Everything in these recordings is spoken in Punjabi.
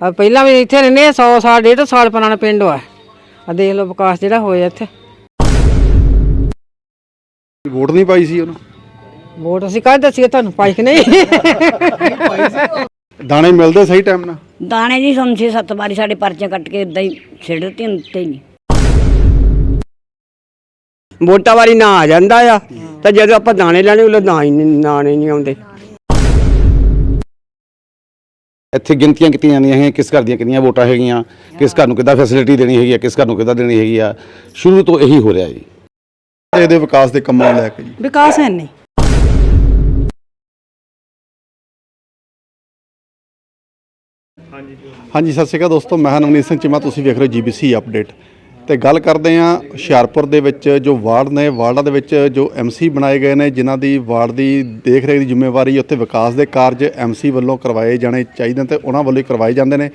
ਆ ਪਹਿਲਾਂ ਵੀ ਇੱਥੇ ਰਹਿੰਦੇ ਆ 100 ਸਾਲ 150 ਸਾਲ ਪੁਰਾਣਾ ਪਿੰਡ ਆ। ਆ ਦੇਖ ਲਓ ਵਿਕਾਸ ਜਿਹੜਾ ਹੋਇਆ ਇੱਥੇ। ਵੋਟ ਨਹੀਂ ਪਾਈ ਸੀ ਉਹਨੂੰ? ਵੋਟ ਅਸੀਂ ਕੱਢ ਦੱਸੀਏ ਤੁਹਾਨੂੰ ਪਾਈ ਕਿ ਨਹੀਂ? ਦਾਣੇ ਮਿਲਦੇ ਸਹੀ ਟਾਈਮ ਨਾਲ? ਦਾਣੇ ਜੀ ਸਾਨੂੰ ਛੇ ਸੱਤ ਵਾਰੀ ਸਾਡੇ ਪਰਚੀਆਂ ਕੱਟ ਕੇ ਇਦਾਂ ਹੀ ਛਿੜ ਦਿੱਤੇ ਹੀ ਨਹੀਂ। ਵੋਟਾਂ ਵਾਰੀ ਨਾ ਆ ਜਾਂਦਾ ਆ ਤਾਂ ਜਦੋਂ ਆਪਾਂ ਦਾਣੇ ਲੈਣੇ ਉਦੋਂ ਦਾਣੇ ਨਹੀਂ ਆਉਂਦੇ। ਇੱਥੇ ਗਿਣਤੀਆਂ ਕੀਤੀਆਂ ਜਾਂਦੀਆਂ ਹੈ ਕਿਸ ਘਰ ਦੀਆਂ ਕਿੰਨੀਆਂ ਵੋਟਾਂ ਹੈਗੀਆਂ ਕਿਸ ਘਰ ਨੂੰ ਕਿੱਦਾਂ ਫੈਸਿਲਿਟੀ ਦੇਣੀ ਹੈਗੀ ਆ ਕਿਸ ਘਰ ਨੂੰ ਕਿੱਦਾਂ ਦੇਣੀ ਹੈਗੀ ਆ। ਸ਼ੁਰੂ ਤੋਂ ਇਹੀ ਹੋ ਰਿਹਾ ਜੀ। ਇਹਦੇ ਵਿਕਾਸ ਦੇ ਕੰਮਾਂ ਨੂੰ ਲੈ ਕੇ ਜੀ। ਵਿਕਾਸ ਹੈ ਨਹੀਂ। ਹਾਂਜੀ ਸਤਿ ਸ਼੍ਰੀ ਅਕਾਲ ਦੋਸਤੋ ਮੈਂ ਹਾਂ ਨਵਨੀਤ ਸਿੰਘ ਚੀਮਾ ਤੁਸੀਂ ਵੇਖ ਰਹੇ ਹੋ ਜੀਬੀਸੀ ਅਪਡੇਟ ਤੇ ਗੱਲ ਕਰਦੇ ਹਾਂ ਹੁਸ਼ਿਆਰਪੁਰ ਦੇ ਵਿੱਚ ਜੋ ਵਾਰਡ ਨੇ, ਵਾਰਡਾਂ ਦੇ ਵਿੱਚ ਜੋ ਐਮਸੀ ਬਣਾਏ ਗਏ ਨੇ, ਜਿਨ੍ਹਾਂ ਦੀ ਵਾਰਡ ਦੀ ਦੇਖ ਰੇਖ ਦੀ ਜ਼ਿੰਮੇਵਾਰੀ ਉੱਥੇ ਵਿਕਾਸ ਦੇ ਕਾਰਜ ਐਮਸੀ ਵੱਲੋਂ ਕਰਵਾਏ ਜਾਣੇ ਚਾਹੀਦੇ ਨੇ ਤੇ ਉਹਨਾਂ ਵੱਲੋਂ ਹੀ ਕਰਵਾਏ ਜਾਂਦੇ ਨੇ।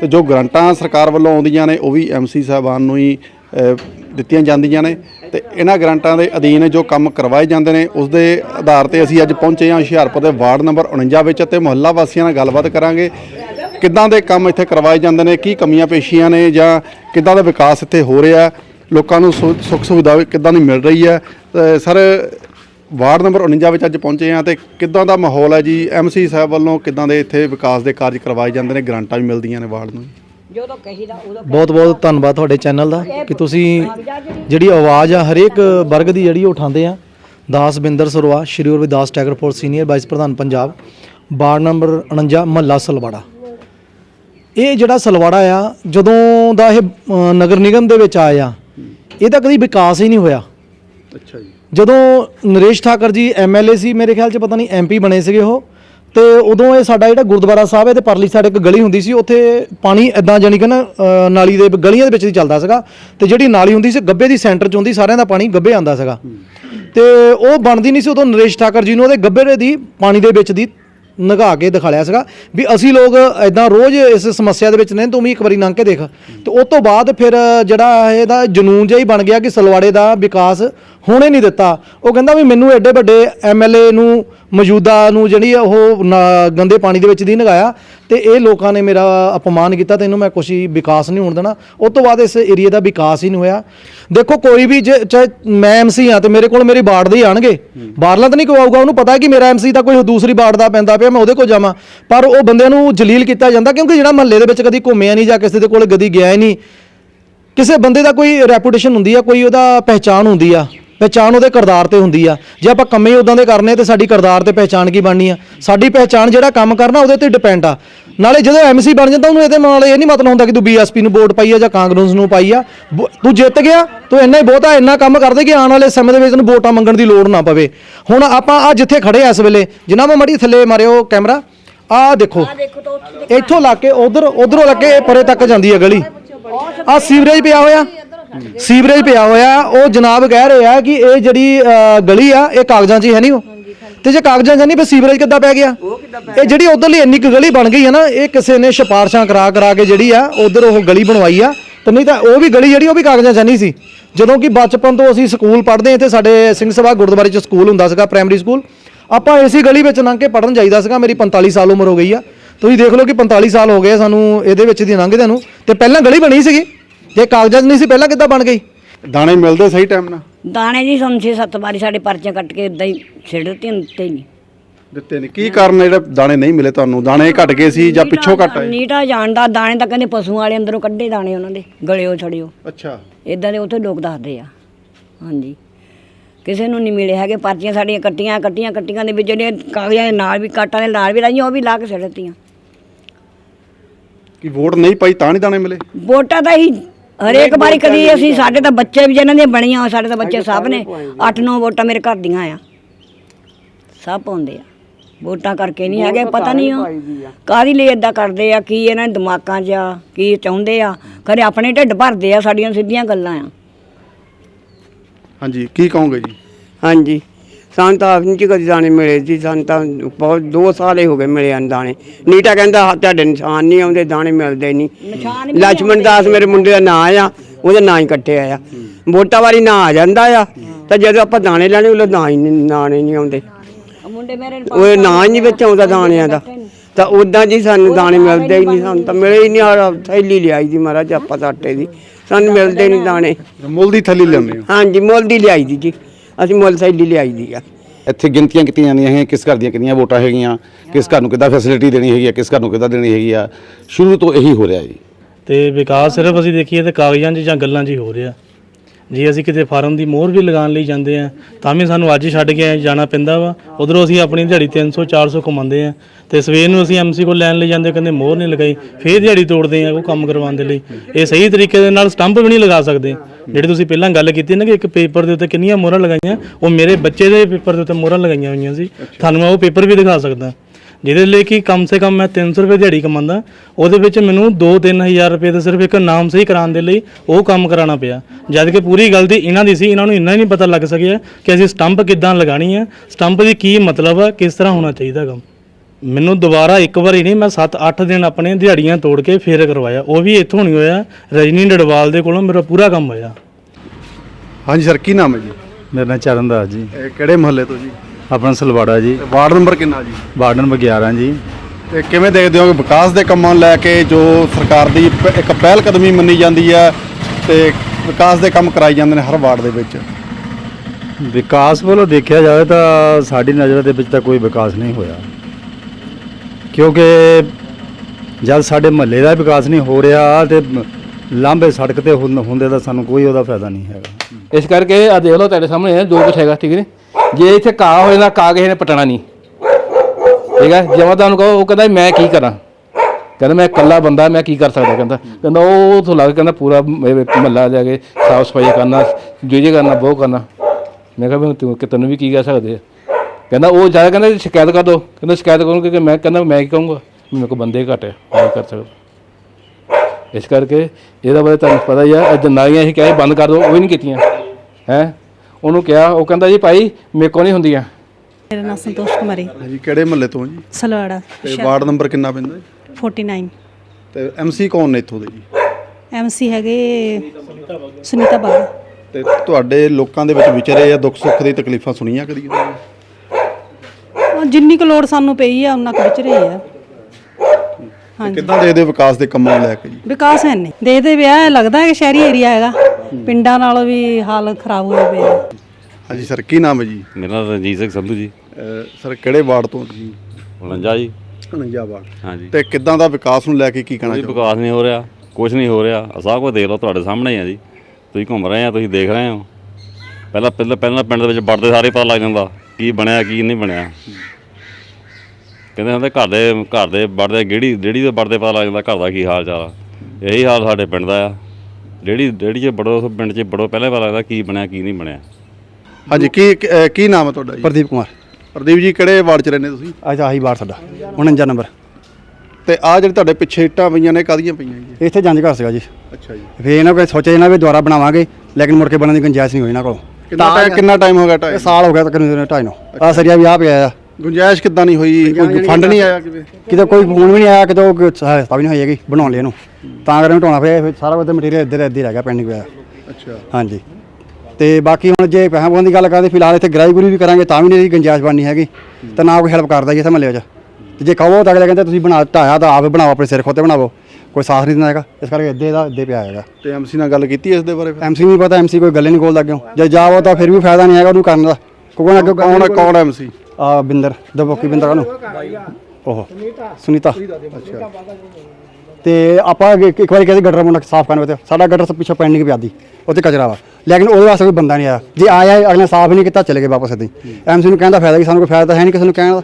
ਤੇ ਜੋ ਗਰੰਟਾਂ ਸਰਕਾਰ ਵੱਲੋਂ ਆਉਂਦੀਆਂ ਨੇ, ਉਹ ਵੀ ਐਮਸੀ ਸਾਹਿਬਾਨ ਨੂੰ ਹੀ ਦਿੱਤੀਆਂ ਜਾਂਦੀਆਂ ਨੇ। ਤੇ ਇਹਨਾਂ ਗਰੰਟਾਂ ਦੇ ਅਧੀਨ ਜੋ ਕੰਮ ਕਰਵਾਏ ਜਾਂਦੇ ਨੇ, ਉਸ ਦੇ ਆਧਾਰ ਤੇ ਅਸੀਂ ਅੱਜ ਪਹੁੰਚੇ ਹਾਂ ਹੁਸ਼ਿਆਰਪੁਰ ਦੇ ਵਾਰਡ ਨੰਬਰ 49 ਵਿੱਚ ਤੇ ਮੁਹੱਲਾ ਵਾਸੀਆਂ ਨਾਲ ਗੱਲਬਾਤ ਕਰਾਂਗੇ। ਕਿੱਦਾਂ ਦੇ ਕੰਮ ਇੱਥੇ ਕਰਵਾਏ ਜਾਂਦੇ ਨੇ? ਕੀ ਕਮੀਆਂ ਪੇਸ਼ੀਆਂ ਨੇ ਜਾਂ ਕਿੱਦਾਂ ਦਾ ਵਿਕਾਸ ਇੱਥੇ ਹੋ ਰਿਹਾ? ਲੋਕਾਂ ਨੂੰ ਸੁ- ਸੁੱਖ ਸੁਵਿਧਾ ਕਿੱਦਾਂ ਦੀ ਮਿਲ ਰਹੀ ਹੈ? ਤੇ ਸਰ ਵਾਰਡ ਨੰਬਰ 49 ਵਿੱਚ ਅੱਜ ਪਹੁੰਚੇ ਹਾਂ ਤੇ ਕਿੱਦਾਂ ਦਾ ਮਾਹੌਲ ਹੈ ਜੀ? ਐਮਸੀ ਸਾਹਿਬ ਵੱਲੋਂ ਕਿੱਦਾਂ ਦੇ ਇੱਥੇ ਵਿਕਾਸ ਦੇ ਕਾਰਜ ਕਰਵਾਏ ਜਾਂਦੇ ਨੇ? ਗਰੰਟਾਂ ਵੀ ਮਿਲਦੀਆਂ ਨੇ ਵਾਰਡ ਨੂੰ। ਜਦੋਂ ਕਹੀਦਾ ਉਦੋਂ ਬਹੁਤ ਬਹੁਤ ਧੰਨਵਾਦ ਤੁਹਾਡੇ ਚੈਨਲ ਦਾ ਕਿ ਤੁਸੀਂ ਜਿਹੜੀ ਆਵਾਜ਼ ਆ ਹਰੇਕ ਵਰਗ ਦੀ ਜਿਹੜੀ ਉਹ ਉਠਾਉਂਦੇ ਆ। ਦਾਸ Binder Sarwa Shri Gurdas tiger force senior vice ਪ੍ਰਧਾਨ ਪੰਜਾਬ। ਵਾਰਡ ਨੰਬਰ 49 ਮਹੱਲਾ ਸਲਵਾੜਾ। ਇਹ ਜਿਹੜਾ ਸਲਵਾੜਾ ਆ ਜਦੋਂ ਦਾ ਇਹ ਅ, ਨਗਰ ਨਿਗਮ ਦੇ ਵਿੱਚ ਆਇਆ ਇਹਦਾ ਕਦੀ ਵਿਕਾਸ ਹੀ ਨਹੀਂ ਹੋਇਆ। ਅੱਛਾ ਜੀ। ਜਦੋਂ ਨਰੇਸ਼ ਠਾਕਰ ਜੀ ਐਮਐਲਏ ਸੀ ਮੇਰੇ ਖਿਆਲ 'ਚ ਪਤਾ ਨਹੀਂ ਐਮਪੀ ਬਣੇ ਸੀਗੇ ਉਹ ਤੇ ਉਦੋਂ ਇਹ ਸਾਡਾ ਜਿਹੜਾ ਗੁਰਦੁਆਰਾ ਸਾਹਿਬ ਹੈ ਤੇ ਪਰਲੀ ਸਾਈਡ ਇੱਕ ਗਲੀ ਹੁੰਦੀ ਸੀ ਉੱਥੇ ਪਾਣੀ ਇਦਾਂ ਜਾਨੀ ਕਿ ਨਾ ਅ, ਨਾਲੀ ਦੇ ਗਲੀਆਂ ਦੇ ਵਿੱਚ ਦੀ ਚੱਲਦਾ ਸੀਗਾ ਤੇ ਜਿਹੜੀ ਨਾਲੀ ਹੁੰਦੀ ਸੀ ਗੱਬੇ ਦੀ ਸੈਂਟਰ 'ਚ ਹੁੰਦੀ ਸਾਰਿਆਂ ਦਾ ਪਾਣੀ ਗੱਬੇ ਆਂਦਾ ਸੀਗਾ। ਤੇ ਉਹ ਬਣਦੀ ਨਹੀਂ ਸੀ ਉਦੋਂ ਨਰੇਸ਼ ਠਾਕਰ ਜੀ ਨੂੰ ਉਹਦੇ ਗੱਬੇ ਦੀ ਪਾਣੀ ਦੇ ਵਿੱਚ ਦੀ ਨਗਾ ਕੇ ਦਿਖਾਲਿਆ ਸੀਗਾ ਵੀ ਅਸੀਂ ਲੋਕ ਐਦਾਂ ਰੋਜ਼ ਇਸ ਸਮੱਸਿਆ ਦੇ ਵਿੱਚ ਨੇ ਤੂੰ ਵੀ ਇੱਕ ਵਾਰੀ ਲੰਘ ਕੇ ਦੇਖ। ਤੇ ਉਸ ਤੋਂ ਬਾਅਦ ਫਿਰ ਜਿਹੜਾ ਇਹਦਾ ਜਨੂਨ ਜਿਹਾ ਹੀ ਬਣ ਗਿਆ ਕਿ ਸਲਵਾੜੇ ਦਾ ਵਿਕਾਸ ਹੋਣੇ ਨਹੀਂ ਦਿੱਤਾ। ਉਹ ਕਹਿੰਦਾ ਵੀ ਮੈਨੂੰ ਐਡੇ ਵੱਡੇ ਐਮਐਲਏ ਨੂੰ ਮੌਜੂਦਾ ਨੂੰ ਜਿਹੜੀ ਉਹ ਗੰਦੇ ਪਾਣੀ ਦੇ ਵਿੱਚ ਦੀ ਨਗਾਇਆ ਤੇ ਇਹ ਲੋਕਾਂ ਨੇ ਮੇਰਾ ਅਪਮਾਨ ਕੀਤਾ ਤੇ ਇਹਨੂੰ ਮੈਂ ਕੁਛ ਹੀ ਵਿਕਾਸ ਨਹੀਂ ਹੋਣ ਦੇਣਾ। ਉਸ ਤੋਂ ਬਾਅਦ ਇਸ ਏਰੀਆ ਦਾ ਵਿਕਾਸ ਹੀ ਨਹੀਂ ਹੋਇਆ। ਦੇਖੋ ਕੋਈ ਵੀ ਜੇ- ਚਾਹੇ ਮੈਂ ਐਮਸੀ ਆ ਤੇ ਮੇਰੇ ਕੋਲ ਮੇਰੀ ਬਾੜ ਦੇ ਹੀ ਆਣਗੇ। ਬਾਹਰਲਾ ਤਾਂ ਨਹੀਂ ਕੋਈ ਆਊਗਾ ਉਹਨੂੰ ਪਤਾ ਕਿ ਮੇਰਾ ਐਮਸੀ ਤਾਂ ਕੋਈ ਦੂਸਰੀ ਬਾੜ ਦਾ ਪੈਂਦਾ ਪਿਆ ਮੈਂ ਉਹਦੇ ਕੋਲ ਜਾਵਾਂ। ਪਰ ਉਹ ਬੰਦਿਆਂ ਨੂੰ ਜਲੀਲ ਕੀਤਾ ਜਾਂਦਾ ਕਿਉਂਕਿ ਜਿਹੜਾ ਮਹੱਲੇ ਦੇ ਵਿੱਚ ਕਦੀ ਘੁੰਮਿਆ ਨਹੀਂ ਜਾਂ ਕਿਸੇ ਦੇ ਕੋਲ ਕਦੀ ਗਿਆ ਹੀ ਨਹੀਂ। ਕਿਸੇ ਬੰਦੇ ਦਾ ਕੋਈ ਰੈਪੂਟੇਸ਼ਨ ਹੁੰਦੀ ਆ, ਕੋਈ ਉਹਦਾ ਪਹਿਚਾਣ ਹੁੰਦੀ ਆ। ਪਹਿਚਾਣ ਉਹਦੇ ਕਿਰਦਾਰ ਤੇ ਹੁੰਦੀ ਆ। ਜੇ ਆਪਾਂ ਕੰਮੇ ਹੀ ਉਦਾਂ ਦੇ ਕਰਨੇ ਤੇ ਸਾਡੀ ਕਿਰਦਾਰ ਤੇ ਪਹਿਚਾਣ ਕੀ ਬਣਨੀ ਆ? ਸਾਡੀ ਪਹਿਚਾਣ ਜਿਹੜਾ ਕੰਮ ਕਰਨਾ ਉਹਦੇ ਤੇ ਡਿਪੈਂਡ ਆ। ਨਾਲੇ ਜਦੋਂ ਐਮਸੀ ਬਣ ਜਾਂਦਾ ਉਹਨੂੰ ਇਹਦੇ ਨਾਲ ਇਹ ਨਹੀਂ ਮਤਲਬ ਹੁੰਦਾ ਕਿ ਤੂੰ ਬੀਐਸਪੀ ਨੂੰ ਵੋਟ ਪਾਈ ਆ ਜਾਂ ਕਾਂਗਰਸ ਨੂੰ ਪਾਈ ਆ। ਬ- ਤੂੰ ਜਿੱਤ ਗਿਆ ਤੂੰ ਇੰਨਾ ਹੀ ਬਹੁਤਾ ਇੰਨਾ ਕੰਮ ਕਰਦੇ ਕਿ ਆਉਣ ਵਾਲੇ ਸਮੇਂ ਦੇ ਵਿੱਚ ਤੈਨੂੰ ਵੋਟਾਂ ਮੰਗਣ ਦੀ ਲੋੜ ਨਾ ਪਵੇ। ਹੁਣ ਆਪਾਂ ਆ ਜਿੱਥੇ ਖੜੇ ਆ ਇਸ ਵੇਲੇ ਜਿਨ੍ਹਾਂ ਮੈਂ ਮੜੀ ਥੱਲੇ ਮਾਰਿਓ ਕੈਮਰਾ ਆ ਦੇਖੋ ਇੱਥੋਂ ਲਾ ਕੇ ਉਧਰ ਉਧਰੋਂ ਲੱਗੇ ਇਹ ਪਰੇ ਤੱਕ ਜਾਂਦੀ ਹੈ ਗਲੀ। ਆ ਸੀਵਰੇਜ ਪਿਆ ਹੋਇਆ। ਸੀਵਰੇਜ ਪਿਆ ਹੋਇਆ ਉਹ ਜਨਾਬ ਕਹਿ ਰਹੇ ਆ ਕਿ ਇਹ ਜਿਹੜੀ ਅ, ਗਲੀ ਆ ਇਹ ਕਾਗਜ਼ਾਂ 'ਚ ਹੀ ਹੈ ਨਹੀਂ ਉਹ। ਤੇ ਜੇ ਕਾਗਜ਼ਾਂ 'ਚ ਨਹੀਂ ਫਿਰ ਸੀਵਰੇਜ ਕਿੱਦਾਂ ਪੈ ਗਿਆ? ਇਹ ਜਿਹੜੀ ਉਧਰਲੀ ਇੰਨੀ ਕੁ ਗਲੀ ਬਣ ਗਈ ਹੈ ਨਾ ਇਹ ਕਿਸੇ ਨੇ ਸਿਫਾਰਸ਼ਾਂ ਕਰਾ ਕਰਾ ਕੇ ਜਿਹੜੀ ਆ ਉਧਰ ਉਹ ਗਲੀ ਬਣਵਾਈ ਆ। ਤੇ ਨਹੀਂ ਤਾਂ ਉਹ ਵੀ ਗਲੀ ਜਿਹੜੀ ਉਹ ਵੀ ਕਾਗਜ਼ਾਂ 'ਚ ਨਹੀਂ ਸੀ। ਜਦੋਂ ਕਿ ਬਚਪਨ ਤੋਂ ਅਸੀਂ ਸਕੂਲ ਪੜ੍ਹਦੇ ਇੱਥੇ ਸਾਡੇ ਸਿੰਘ ਸਭਾ ਗੁਰਦੁਆਰੇ 'ਚ ਸਕੂਲ ਹੁੰਦਾ ਸੀਗਾ ਪ੍ਰਾਇਮਰੀ ਸਕੂਲ। ਆਪਾਂ ਇਸੇ ਗਲੀ ਵਿੱਚ ਲੰਘ ਕੇ ਪੜਨ ਜਾਈਦਾ ਸੀਗਾ ਮੇਰੀ 45 ਸਾਲ ਉਮਰ ਹੋ ਗਈ ਆ। ਤੁਸੀਂ ਦੇਖ ਲਓ ਕਿ 45 ਸਾਲ ਹੋ ਗਏ ਸਾਨੂੰ ਇਹਦੇ ਵਿੱਚ ਦੀ ਲੰਘਦਿਆਂ ਨੂੰ। ਤੇ ਪਹਿਲਾਂ ਗਲੀ ਬਣੀ ਸੀਗੀ। ਜੇ ਕਾਗਜ਼ਾਂ 'ਚ ਨਹੀਂ ਸੀ ਪਹਿਲਾਂ ਕਿੱਦਾਂ ਬਣ ਗਈ? ਦਾਣੇ ਮਿਲਦੇ ਸਹੀ ਟਾਈਮ ਨਾਲ? ਦਾਣੇ ਜੀ ਸਾਨੂੰ ਛੇ ਸੱਤ ਵਾਰੀ ਸਾਡੇ ਪਰਚੀਆਂ ਕੱਟ ਕੇ ਇਦਾਂ ਹੀ ਛਿੜ ਦਿੱਤੇ ਹੀ ਨਹੀਂ। ਦਿੱਤੇ ਨੇ ਕੀ ਕਾਰਨ ਹੈ ਜਿਹੜੇ ਦਾਣੇ ਨਹੀਂ ਮਿਲੇ ਤੁਹਾਨੂੰ? ਦਾਣੇ ਘਟ ਗਏ ਸੀ ਜਾਂ ਪਿੱਛੋਂ ਘਟ ਆਏ? ਨੀਟਾ ਜਾਣਦਾ ਦਾਣੇ ਤਾਂ ਕਹਿੰਦੇ ਪਸ਼ੂਆਂ ਵਾਲੇ ਅੰਦਰੋਂ ਕੱਢੇ ਦਾਣੇ ਉਹਨਾਂ ਦੇ ਗਲਿਓ ਛੜਿਓ। ਅੱਛਾ। ਇਦਾਂ ਦੇ ਉੱਥੇ ਲੋਕ ਦੱਸਦੇ ਆ। ਹਾਂਜੀ। ਕਿਸੇ ਨੂੰ ਨਹੀਂ ਮਿਲੇ ਹੈਗੇ ਪਰਚੀਆਂ ਸਾਡੀਆਂ ਕੱਟੀਆਂ ਕੱਟੀਆਂ ਕੱਟੀਆਂ ਦੇ ਵਿੱਚ ਜਿਹੜੀਆਂ ਕਾਗਜ਼ਾਂ ਦੇ ਨਾਲ ਵੀ ਕਾਟਾਂ ਦੇ ਨਾਲ ਵੀ ਲਾਈਆਂ ਉਹ ਵੀ ਲਾ ਕੇ ਛੱਡ ਦਿੱਤੀਆਂ। ਕਿ ਵੋਟ ਨਹੀਂ ਪਾਈ ਤਾਂ ਨਹੀਂ ਦਾਣੇ ਮਿਲੇ? ਵੋਟਾਂ ਤਾਂ ਹੀ ਹਰੇਕ ਵਾਰੀ ਕਦੀ ਅਸੀਂ ਸਾਡੇ ਤਾਂ ਬੱਚੇ ਵੀ ਜਿਹਨਾਂ ਦੀਆਂ ਬਣੀਆਂ ਸਾਡੇ ਤਾਂ ਬੱਚੇ ਸਭ ਨੇ। 8-9 ਵੋਟਾਂ ਮੇਰੇ ਘਰ ਦੀਆਂ ਆ। ਸਭ ਪਾਉਂਦੇ ਆ। ਵੋਟਾਂ ਕਰਕੇ ਨਹੀਂ ਹੈਗੇ ਪਤਾ ਨਹੀਂ ਉਹ ਕਾਹਦੀ ਲਈ ਇਦਾਂ ਕਰਦੇ ਆ ਕੀ ਇਹਨਾਂ ਦੇ ਦਿਮਾਗਾਂ 'ਚ ਆ ਕੀ ਚਾਹੁੰਦੇ ਆ। ਖਰੇ ਆਪਣੇ ਢਿੱਡ ਭਰਦੇ ਆ ਸਾਡੀਆਂ ਸਿੱਧੀਆਂ ਗੱਲਾਂ ਆ। ਹਾਂਜੀ ਕੀ ਕਹੋਗੇ ਜੀ? ਹਾਂਜੀ। ਸਾਨੂੰ ਤਾਂ ਆਪ ਨਹੀਂ ਕਦੀ ਦਾਣੇ ਮਿਲੇ ਜੀ ਸਾਨੂੰ ਬਹੁਤ 2 ਸਾਲ ਹੀ ਹੋ ਗਏ ਮਿਲੇ ਆਂ ਦਾਣੇ। ਨੀਟਾ ਕਹਿੰਦਾ ਤੁਹਾਡੇ ਨਿਸ਼ਾਨ ਨਹੀਂ ਆਉਂਦੇ ਦਾਣੇ ਮਿਲਦੇ ਨਹੀਂ ਲਛਮਣ ਦਾਸ ਮੇਰੇ ਮੁੰਡੇ ਦਾ ਨਾਂ ਆ ਉਹਦੇ ਨਾਂ ਹੀ ਕੱਟਿਆ ਆ ਵੋਟਾਂ ਵਾਰੀ ਨਾਂ ਆ ਜਾਂਦਾ ਆ ਤਾਂ ਜਦੋਂ ਆਪਾਂ ਦਾਣੇ ਲੈਣੇ ਉਹ ਨਾਂ ਹੀ ਦਾਣੇ ਨਹੀਂ ਆਉਂਦੇ। ਉਹ ਨਾਂ ਹੀ ਵਿੱਚ ਆਉਂਦਾ ਦਾਣਿਆਂ ਦਾ। ਤਾਂ ਉਦਾਂ ਜੀ ਸਾਨੂੰ ਦਾਣੇ ਮਿਲਦੇ ਹੀ ਨਹੀਂ ਸਾਨੂੰ ਤਾਂ ਮਿਲੇ ਹੀ ਨਹੀਂ ਆ ਥੈਲੀ ਲਿਆਈ ਦੀ ਮਹਾਰਾਜ ਆਪਾਂ ਤਾਂ ਆਟੇ ਦੀ। ਸਾਨੂੰ ਮਿਲਦੇ ਨਹੀਂ ਦਾਣੇ। ਮੁੱਲ ਦੀ ਥੈਲੀ ਲੈਂਦੇ ਹਾਂ? ਹਾਂਜੀ ਮੁੱਲ ਦੀ ਲਿਆਈ ਦੀ ਜੀ। ਅਸੀਂ ਮੁੱਲ ਥੈਲੀ ਲਿਆਈ ਦੀ ਆ। ਇੱਥੇ ਗਿਣਤੀਆਂ ਕੀਤੀਆਂ ਜਾਂਦੀਆਂ ਹੈ ਕਿਸ ਘਰ ਦੀਆਂ ਕਿੰਨੀਆਂ ਵੋਟਾਂ ਹੈਗੀਆਂ ਕਿਸ ਘਰ ਨੂੰ ਕਿੱਦਾਂ ਫੈਸਿਲਿਟੀ ਦੇਣੀ ਹੈਗੀ ਆ ਕਿਸ ਘਰ ਨੂੰ ਕਿੱਦਾਂ ਦੇਣੀ ਹੈਗੀ ਆ। ਸ਼ੁਰੂ ਤੋਂ ਇਹੀ ਹੋ ਰਿਹਾ ਜੀ। ਤੇ ਵਿਕਾਸ ਸਿਰਫ ਅਸੀਂ ਦੇਖੀਏ ਤੇ ਕਾਗਜ਼ਾਂ 'ਚ ਜਾਂ ਗੱਲਾਂ 'ਚ ਹੀ ਹੋ ਰਿਹਾ। ਜੇ ਅਸੀਂ ਕਿਤੇ ਫਾਰਮ ਦੀ ਮੋਹਰ ਵੀ ਲਗਾਉਣ ਲਈ ਜਾਂਦੇ ਆ ਤਾਂ ਵੀ ਸਾਨੂੰ ਅੱਜ ਹੀ ਛੱਡ ਕੇ ਜਾਣਾ ਪੈਂਦਾ ਵਾ। ਉਧਰੋਂ ਅਸੀਂ ਆਪਣੀ ਦਿਹਾੜੀ 300 400 ਕਮਾਉਂਦੇ ਆ। ਤੇ ਸਵੇਰ ਨੂੰ ਅਸੀਂ ਐਮਸੀ ਕੋਲ ਲੈਣ ਲਈ ਜਾਂਦੇ ਕਹਿੰਦੇ ਮੋਹਰ ਨਹੀਂ ਲਗਾਈ ਫੇਰ ਦਿਹਾੜੀ ਤੋੜਦੇ ਆ ਉਹ ਕੰਮ ਕਰਵਾਉਣ ਦੇ ਲਈ। ਇਹ ਸਹੀ ਤਰੀਕੇ ਦੇ ਨਾਲ ਸਟੰਪ ਵੀ ਨਹੀਂ ਲਗਾ ਸਕਦੇ। ਜਿਹੜੀ ਤੁਸੀਂ ਪਹਿਲਾਂ ਗੱਲ ਕੀਤੀ ਨਾ ਕਿ ਇੱਕ ਪੇਪਰ ਦੇ ਉੱਤੇ ਕਿੰਨੀਆਂ ਮੋਹਰਾਂ ਲਗਾਈਆਂ ਉਹ ਮੇਰੇ ਬੱਚੇ ਦੇ ਪੇਪਰ ਦੇ ਉੱਤੇ ਮੋਹਰਾਂ ਲਗਾਈਆਂ ਹੋਈਆਂ ਸੀ। ਤੁਹਾਨੂੰ ਮੈਂ ਉਹ ਪੇਪਰ ਵੀ ਦਿਖਾ ਸਕਦਾ। ਜਿਹਦੇ ਲਈ ਕਿ ਕਮ ਸੇ ਕਮ ਮੈਂ 300 ਰੁਪਏ ਦਿਹਾੜੀ ਕਮਾਉਂਦਾ। ਉਹਦੇ ਵਿੱਚ ਮੈਨੂੰ 2-3000 ਰੁਪਏ ਦੇ ਸਿਰਫ ਇੱਕ ਨਾਮ ਸਹੀ ਕਰਾਉਣ ਦੇ ਲਈ ਉਹ ਕੰਮ ਕਰਾਉਣਾ ਪਿਆ। ਜਦ ਕਿ ਪੂਰੀ ਗਲਤੀ ਇਹਨਾਂ ਦੀ ਸੀ ਇਹਨਾਂ ਨੂੰ ਇੰਨਾ ਹੀ ਨਹੀਂ ਪਤਾ ਲੱਗ ਸਕਿਆ ਕਿ ਅਸੀਂ ਸਟੰਪ ਕਿੱਦਾਂ ਲਗਾਣੀ ਹੈ। ਸਟੰਪ ਦੀ ਕੀ ਮਤਲਬ ਹੈ ਕਿਸ ਤਰ੍ਹਾਂ ਹੋਣਾ ਚਾਹੀਦਾ ਕੰਮ। ਮੈਨੂੰ ਦੁਬਾਰਾ ਇੱਕ ਵਾਰੀ ਨਹੀਂ ਮੈਂ 7-8 ਦਿਨ ਆਪਣੇ ਦਿਹਾੜੀਆਂ ਤੋੜ ਕੇ ਫੇਰ ਕਰਵਾਇਆ। ਉਹ ਵੀ ਇੱਥੋਂ ਨਹੀਂ ਹੋਇਆ। ਰਜਨੀ ਡੜਵਾਲ ਦੇ ਕੋਲੋਂ ਮੇਰਾ ਪੂਰਾ ਕੰਮ ਹੋਇਆ। ਹਾਂਜੀ ਸਰ ਕੀ ਨਾਮ ਹੈ ਜੀ? ਮੇਰਾ ਨਾਂ ਚਰਨਦਾਸ ਜੀ। ਇਹ ਕਿਹੜੇ ਮਹੱਲੇ ਤੋਂ ਜੀ? ਆਪਣਾ ਸਲਵਾੜਾ ਜੀ। ਤੇ ਵਾਰਡ ਨੰਬਰ ਕਿੰਨਾ ਜੀ? ਵਾਰਡ ਨੰਬਰ 11 ਜੀ। ਤੇ ਕਿਵੇਂ ਦੇਖਦੇ ਹੋ ਕਿ ਵਿਕਾਸ ਦੇ ਕੰਮਾਂ ਨੂੰ ਲੈ ਕੇ ਜੋ ਸਰਕਾਰ ਦੀ ਪ- ਇੱਕ ਪਹਿਲ ਕਦਮੀ ਮੰਨੀ ਜਾਂਦੀ ਹੈ ਤੇ ਵਿਕਾਸ ਦੇ ਕੰਮ ਕਰਾਈ ਜਾਂਦੇ ਨੇ ਹਰ ਵਾਰਡ ਦੇ ਵਿੱਚ? ਵਿਕਾਸ ਵੱਲੋਂ ਦੇਖਿਆ ਜਾਵੇ ਤਾਂ ਸਾਡੀ ਨਜ਼ਰ ਦੇ ਵਿੱਚ ਤਾਂ ਕੋਈ ਵਿਕਾਸ ਨਹੀਂ ਹੋਇਆ। ਕਿਉਂਕਿ ਜਦ ਸਾਡੇ ਮਹੱਲੇ ਦਾ ਵਿਕਾਸ ਨਹੀਂ ਹੋ ਰਿਹਾ ਤੇ ਲਾਂਬੇ ਸੜਕ ਤੇ ਹੁੰਦ- ਹੁੰਦੇ ਤਾਂ ਸਾਨੂੰ ਕੋਈ ਉਹਦਾ ਫਾਇਦਾ ਨਹੀਂ ਹੈਗਾ। ਇਸ ਕਰਕੇ ਆ ਦੇਖ ਲਓ ਤੁਹਾਡੇ ਸਾਹਮਣੇ ਹੈ ਜੋ ਕੁਛ ਹੈਗਾ ਠੀਕ ਨੇ ਜੇ ਇੱਥੇ ਘਾਹ ਹੋਏ ਨਾ ਘਾਹ ਕਿਸੇ ਨੇ ਪਟਣਾ ਨਹੀਂ। ਠੀਕ ਹੈ? ਜਮਾਦਾਰ ਤੁਹਾਨੂੰ ਕਹੋ, ਉਹ ਕਹਿੰਦਾ ਮੈਂ ਕੀ ਕਰਾਂ? ਕਹਿੰਦਾ ਮੈਂ ਇਕੱਲਾ ਬੰਦਾ, ਮੈਂ ਕੀ ਕਰ ਸਕਦਾ? ਕਹਿੰਦਾ ਕਹਿੰਦਾ ਉਹ ਤੋਂ ਲੱਗ, ਕਹਿੰਦਾ ਪੂਰਾ ਮਹੱਲਾ ਜਾ ਕੇ ਸਾਫ਼ ਸਫ਼ਾਈ ਕਰਨਾ, ਜੋ, ਜੇ ਕਰਨਾ, ਬਹੁਤ ਕਰਨਾ। ਮੈਂ ਕਿਹਾ ਵੀ ਤੂੰ, ਕਿ ਤੈਨੂੰ ਵੀ ਕੀ ਕਹਿ ਸਕਦੇ ਆ? ਕਹਿੰਦਾ ਉਹ ਜਾ ਕਹਿੰਦਾ ਜੀ ਸ਼ਿਕਾਇਤ ਕਰ ਦੋ ਕਹਿੰਦਾ ਸ਼ਿਕਾਇਤ ਕਰੂੰਗਾ ਕਿ ਮੈਂ ਕਹਿੰਦਾ ਮੈਂ ਕੀ ਕਹੂੰਗਾ? ਮੇਰੇ ਕੋਲ ਬੰਦੇ ਘੱਟ ਹੈ ਮੈਂ ਕਰ ਸਕਦਾ। ਇਸ ਕਰਕੇ ਇਹਦਾ ਬਾਰੇ ਤੁਹਾਨੂੰ ਪਤਾ ਹੀ ਆ ਅੱਜ ਨਾਲੀਆਂ ਅਸੀਂ ਕਿਹਾ ਬੰਦ ਕਰ ਦਿਓ ਉਹ ਵੀ ਨਹੀਂ ਕੀਤੀਆਂ। ਹੈ? ਉਹਨੂੰ ਕਿਹਾ ਉਹ ਕਹਿੰਦਾ ਜੀ ਭਾਈ ਮੇਰੇ ਕੋਲ ਨਹੀਂ ਹੁੰਦੀਆਂ। ਮੇਰਾ ਨਾਮ ਸੰਤੋਸ਼ ਕੁਮਾਰੀ। ਹਾਂਜੀ ਕਿਹੜੇ ਮਹੱਲੇ ਤੋਂ ਜੀ? ਸਲਵਾੜਾ ਤੇ ਵਾਰਡ ਨੰਬਰ ਕਿੰਨਾ ਪੈਂਦਾ ਜੀ? 49 ਤੇ ਐਮਸੀ ਕੌਣ ਨੇ ਇੱਥੋਂ ਦੇ ਜੀ? ਐਮਸੀ ਹੈਗੇ ਸੁਨੀਤਾ ਬਾਬਾ ਤੇ ਤੁਹਾਡੇ ਲੋਕਾਂ ਦੇ ਵਿੱਚ ਵਿਚਰੇ ਆ ਦੁੱਖ ਸੁੱਖ ਦੀ ਤਕਲੀਫਾਂ ਸੁਣੀਆਂ ਕਦੀ? ਜਿੰਨੀ ਕੁ ਲੋੜ ਸਾਨੂੰ ਪਈ ਆ ਉਹਨਾਂ ਕੁ ਵਿੱਚ ਰਹੀ ਆ। ਤੇ ਕਿੱਦਾਂ ਦੇਖਦੇ ਹੋ ਵਿਕਾਸ ਦੇ ਕੰਮਾਂ ਨੂੰ ਲੈ ਕੇ ਜੀ? ਵਿਕਾਸ ਹੈ ਨਹੀਂ। ਦੇਖਦੇ ਵਿਆਹ ਲੱਗਦਾ ਹੈ ਕਿ ਸ਼ਹਿਰੀ ਏਰੀਆ ਹੈਗਾ। ਪਿੰਡਾਂ ਨਾਲੋਂ ਵੀ ਹਾਲ ਖਰਾਬ ਹੋਏ ਪਏ ਆ ਹਾਂਜੀ ਸਰ ਕੀ ਨਾਮ ਹੈ ਜੀ? ਮੇਰਾ ਨਾਮ ਰਣਜੀਤ ਸਿੰਘ ਸੰਧੂ ਜੀ। ਸਰ ਕਿਹੜੇ ਵਾਰਡ ਤੋਂ ਤੁਸੀਂ? 49 ਜੀ। 49 ਵਾਰਡ। ਹਾਂਜੀ। ਤੇ ਕਿੱਦਾਂ ਦਾ ਵਿਕਾਸ ਨੂੰ ਲੈ ਕੇ ਕੀ ਕਹਿਣਾ ਕੋਈ ਵਿਕਾਸ ਨਹੀਂ ਹੋ ਰਿਹਾ ਕੁਝ ਨਹੀਂ ਹੋ ਰਿਹਾ। ਸਭ ਕੁਝ ਦੇਖ ਲਓ ਤੁਹਾਡੇ ਸਾਹਮਣੇ ਆ ਜੀ। ਤੁਸੀਂ ਘੁੰਮ ਰਹੇ ਆ ਤੁਸੀਂ ਦੇਖ ਰਹੇ ਹੋ। ਪਹਿਲਾਂ ਪਹਿਲਾਂ ਪਹਿਲਾਂ ਪਿੰਡ ਦੇ ਵਿੱਚ ਵੜਦੇ ਸਾਰੇ ਪਤਾ ਲੱਗ ਜਾਂਦਾ ਕੀ ਬਣਿਆ ਕੀ ਨਹੀਂ ਬਣਿਆ। ਕਹਿੰਦੇ ਹੁੰਦੇ ਘਰ ਦੇ ਘਰ ਦੇ ਵੜਦੇ ਗੇੜੀ ਜਿਹੜੀ ਦੇ ਵੜਦੇ ਪਤਾ ਲੱਗ ਜਾਂਦਾ ਘਰ ਦਾ ਕੀ ਹਾਲ ਚਾਲ ਆ। ਇਹੀ ਹਾਲ ਸਾਡੇ ਪਿੰਡ ਦਾ ਆ। ਜਿਹੜੀ ਜਿਹੜੀ 'ਚ ਬੜੋ ਪਿੰਡ 'ਚ ਬੜੋ ਪਹਿਲਾਂ ਪਤਾ ਲੱਗਦਾ ਕੀ ਬਣਿਆ ਕੀ ਨਹੀਂ ਬਣਿਆ। ਹਾਂਜੀ ਕੀ ਕੀ ਨਾਮ ਹੈ ਤੁਹਾਡਾ ਜੀ? ਪ੍ਰਦੀਪ ਕੁਮਾਰ। ਪ੍ਰਦੀਪ ਜੀ ਕਿਹੜੇ ਵਾਰਡ 'ਚ ਰਹਿੰਦੇ ਤੁਸੀਂ? ਅੱਜ ਆਹੀ ਵਾਰ ਸਾਡਾ 49 ਨੰਬਰ। ਤੇ ਆ ਜਿਹੜੇ ਤੁਹਾਡੇ ਪਿੱਛੇ ਇੱਟਾਂ ਪਈਆਂ ਨੇ ਕਾਦੀਆਂ ਪਈਆਂ ਜੀ? ਇੱਥੇ ਜੰਜ ਘਰ ਸੀਗਾ ਜੀ। ਅੱਛਾ ਜੀ। ਫੇਰ ਇਹਨਾਂ ਕੋਈ ਸੋਚਿਆ ਇਹਨਾਂ ਵੀ ਦੁਬਾਰਾ ਬਣਾਵਾਂਗੇ ਲੇਕਿਨ ਮੁੜ ਕੇ ਬਣਨ ਦੀ ਗੁੰਜਾਇਸ਼ ਨਹੀਂ ਹੋਈ ਇਹਨਾਂ ਕੋਲ। ਕਿੰਨਾ ਟਾਈਮ ਕਿੰਨਾ ਟਾਈਮ ਹੋ ਗਿਆ ਇਹ ਟਾਈਮ ਸਾਲ ਹੋ ਗਿਆ ਤੱਕ ਢਾਈ ਨੂੰ। ਆ ਸਰੀਆ ਵੀ ਆ ਪਿਆ ਆ। ਗੁੰਜਾਇਸ਼ ਕਿੱਦਾਂ ਨਹੀਂ ਹੋਈ? ਕੋਈ ਫੰਡ ਨਹੀਂ ਆਇਆ ਕਿਵੇਂ ਕਿਤੇ? ਕੋਈ ਫੋਨ ਵੀ ਨਹੀਂ ਆਇਆ ਕਿਤੇ ਉਹ ਸਹਾਇਤਾ ਵੀ ਨਹੀਂ ਹੋਈ ਹੈਗੀ ਬਣਾਉਣ ਲਈ ਇਹਨੂੰ। ਤਾਂ ਕਰਕੇ ਪਿਆ ਫਿਰ ਸਾਰਾ ਕੁਝ ਮਟੀਰੀਅਲ ਇੱਧਰ ਇੱਧਰ ਹੀ ਰਹਿ ਗਿਆ ਪੈਂਡਿੰਗ ਪਿਆ। ਅੱਛਾ। ਹਾਂਜੀ। ਤੇ ਬਾਕੀ ਹੁਣ ਜੇ ਪੈਸਾ ਪਾਉਣ ਦੀ ਗੱਲ ਕਰਦੇ ਫਿਲਹਾਲ ਇੱਥੇ ਗਰਾਈ ਗੁਰੀ ਵੀ ਕਰਾਂਗੇ ਤਾਂ ਵੀ ਨਹੀਂ ਗੁੰਜਾਇਸ਼ ਬਣਨੀ ਹੈਗੀ। ਤਾਂ ਨਾ ਕੋਈ ਹੈਲਪ ਕਰਦਾ ਜੀ ਇੱਥੇ ਮਹੱਲੇ 'ਚ ਤੇ ਜੇ ਕਹੋ ਤਾਂ ਅਗਲੇ ਕਹਿੰਦੇ ਤੁਸੀਂ ਬਣਾ ਢਾਇਆ ਤਾਂ ਆਪ ਬਣਾਓ ਆਪਣੇ ਸਿਰ ਖੋਤੇ ਬਣਾਵੋ। ਕੋਈ ਸਾਥ ਨਹੀਂ ਦਿੰਦਾ ਹੈਗਾ ਇਸ ਕਰਕੇ ਇੱਦੇ ਦਾ ਇੱਦੇ ਪਿਆ ਹੈਗਾ। ਤੇ ਐਮਸੀ ਨਾਲ ਗੱਲ ਕੀਤੀ ਇਸ ਦੇ ਬਾਰੇ? ਐਮਸੀ ਨਹੀਂ ਪਤਾ ਐਮਸੀ ਕੋਈ ਗੱਲ ਨਹੀਂ ਕੋਲਦਾ ਕਿਉਂ? ਜੇ ਜਾਵੋ ਤਾਂ ਫਿਰ ਵੀ ਫਾਇਦਾ ਨਹੀਂ ਹੈਗਾ ਉਹਨੂੰ ਕਰਨ ਦਾ। ਕਿਉਂਕਿ ਅੱਗੇ ਕੌਣ ਕੌਣ ਐਮਸੀ ਆ ਬਿੰਦਰ ਦਬੋਕੀ ਬਿੰਦਰ ਨੂੰ। ਉਹ ਸੁਨੀਤਾ। ਅੱਛਾ ਤੇ ਆਪਾਂ ਇੱਕ ਇੱਕ ਵਾਰੀ ਕਹਿੰਦੇ ਗਟਰ ਮੁੰਡਾ ਸਾਫ਼ ਕਰਨ ਵਾਸਤੇ। ਸਾਡਾ ਗਟਰ ਤੋਂ ਪਿੱਛੇ ਪੈਂਡਿੰਗ ਪਿਆਦੀ ਉੱਥੇ ਕਚਰਾ ਵਾ। ਲੇਕਿਨ ਉਹਦੇ ਵਾਸਤੇ ਕੋਈ ਬੰਦਾ ਨਹੀਂ ਆਇਆ। ਜੇ ਆਇਆ ਅਗਲੇ ਸਾਫ਼ ਨਹੀਂ ਕੀਤਾ ਚਲੇ ਗਏ ਵਾਪਸ ਹੀ। ਐਮਸੀ ਨੂੰ ਕਹਿੰਦਾ ਫਾਇਦਾ ਕਿ ਸਾਨੂੰ ਕੋਈ ਫਾਇਦਾ ਹੈ ਨਹੀਂ ਕਿਸੇ ਨੂੰ ਕਹਿਣ ਦਾ।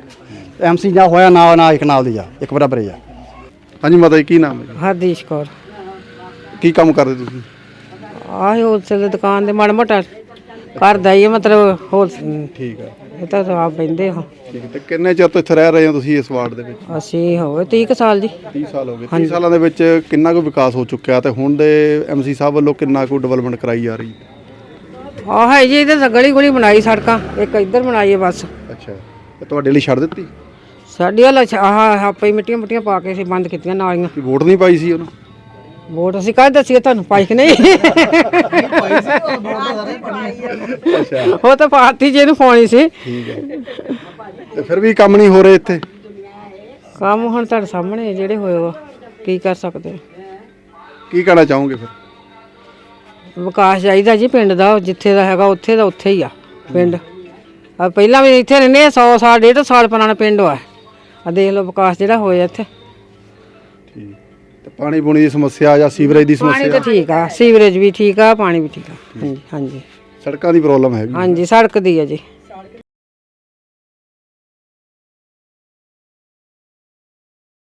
ਐਮਸੀ ਜਾਂ ਹੋਇਆ ਨਾ ਨਾ ਇੱਕ ਨਾਲ ਦੀ ਜਾ ਇੱਕ ਬਰਾਬਰ ਹੀ ਆ। ਹਾਂਜੀ ਮਾਤਾ ਜੀ ਕੀ ਨਾਮ ਹੈ ਜੀ? ਹਰਦੀਸ਼ ਕੌਰ। ਕੀ ਕੰਮ ਕਰਦੇ ਤੁਸੀਂ? ਆਹ ਹੋਲਸੇਲ ਦੀ ਦੁਕਾਨ ਤੇ ਮਾੜਾ ਮੋਟਾ ਕਰਦਾ ਹੀ ਆ ਮਤਲਬ ਹੋਲ ਠੀਕ ਹੈ ਇਹ ਤਾਂ ਆਪ ਬੈਂਦੇ ਹੋ ਠੀਕ ਹੈ ਤੇ ਕਿੰਨੇ ਚਿਰ ਤੋਂ ਇੱਥੇ ਰਹਿ ਰਹੇ ਹੋ ਤੁਸੀਂ ਇਸ ਵਾਰਡ ਦੇ ਵਿੱਚ? ਅਸੀਂ ਹੋਵੇ 30 ਕੁ ਸਾਲ ਜੀ। 30 ਸਾਲ ਹੋ ਗਏ। 30 ਸਾਲਾਂ ਦੇ ਵਿੱਚ ਕਿੰਨਾ ਕੁ ਵਿਕਾਸ ਹੋ ਚੁੱਕਿਆ ਤੇ ਹੁਣ ਦੇ ਐਮਸੀ ਸਾਹਿਬ ਵੱਲੋਂ ਕਿੰਨਾ ਕੁ ਡਿਵੈਲਪਮੈਂਟ ਕਰਾਈ ਜਾ ਰਹੀ? ਹੈ ਆਹ ਹੈ ਜੀ ਇਹਦੇ ਤਾਂ ਗਲੀ ਗੁਲੀ ਬਣਾਈ ਸੜਕਾਂ। ਇੱਕ ਇੱਧਰ ਬਣਾਈ ਹੈ ਬਸ। ਅੱਛਾ। ਤੇ ਤੁਹਾਡੇ ਲਈ ਛੱਡ ਦਿੱਤੀ? ਸਾਡੀ ਵਾਲਾ ਆਹ ਆਪੇ ਹੀ ਮਿੱਟੀਆਂ ਮੁੱਟੀਆਂ ਪਾ ਕੇ ਅਸੀਂ ਬੰਦ ਕੀਤੀਆਂ ਨਾਲੀਆਂ। ਕਿ ਵੋਟ ਨਹੀਂ ਪਾਈ ਸੀ ਉਹਨੂੰ? ਵੋਟ ਅਸੀਂ ਕਾਹ ਦੱਸੀਏ ਤੁਹਾਨੂੰ ਪਾਈ ਕਿ ਨਹੀਂ? ਉਹ ਤਾਂ ਪਾਰਟੀ ਜਿਹਨੂੰ ਪਾਉਣੀ ਸੀ। ਤੇ ਫਿਰ ਵੀ ਕੰਮ ਨਹੀਂ ਹੋ ਰਹੇ ਇੱਥੇ? ਕੰਮ ਹੁਣ ਤੁਹਾਡੇ ਸਾਹਮਣੇ ਜਿਹੜੇ ਹੋਏ ਵਾ ਕੀ ਕਰ ਸਕਦੇ? ਕੀ ਕਹਿਣਾ ਚਾਹੋਗੇ ਫਿਰ? ਵਿਕਾਸ ਚਾਹੀਦਾ ਜੀ ਪਿੰਡ ਦਾ ਜਿੱਥੇ ਦਾ ਹੈਗਾ ਉੱਥੇ ਦਾ ਉੱਥੇ ਹੀ ਆ ਪਿੰਡ। ਆ ਪਹਿਲਾਂ ਵੀ ਇੱਥੇ ਰਹਿੰਦੇ 100 ਸਾਲ 150 ਸਾਲ ਪੁਰਾਣਾ ਪਿੰਡ ਆ। ਆ ਦੇਖ ਲਓ ਵਿਕਾਸ ਜਿਹੜਾ ਹੋਇਆ ਇੱਥੇ। ਪਾਣੀ ਪੂਣੀ ਦੀ ਸਮੱਸਿਆ ਜਾਂ ਸੀਵਰੇਜ ਦੀ ਪਾਣੀ ਸਮੱਸਿਆ? ਤਾਂ ਠੀਕ ਆ ਸੀਵਰੇਜ ਵੀ ਠੀਕ ਆ ਪਾਣੀ ਵੀ ਠੀਕ ਆ। ਹਾਂਜੀ ਹਾਂਜੀ। ਸੜਕਾਂ ਦੀ ਪ੍ਰੋਬਲਮ ਹੈਗੀ ਹਾਂਜੀ ਸੜਕ ਦੀ ਆ ਜੀ।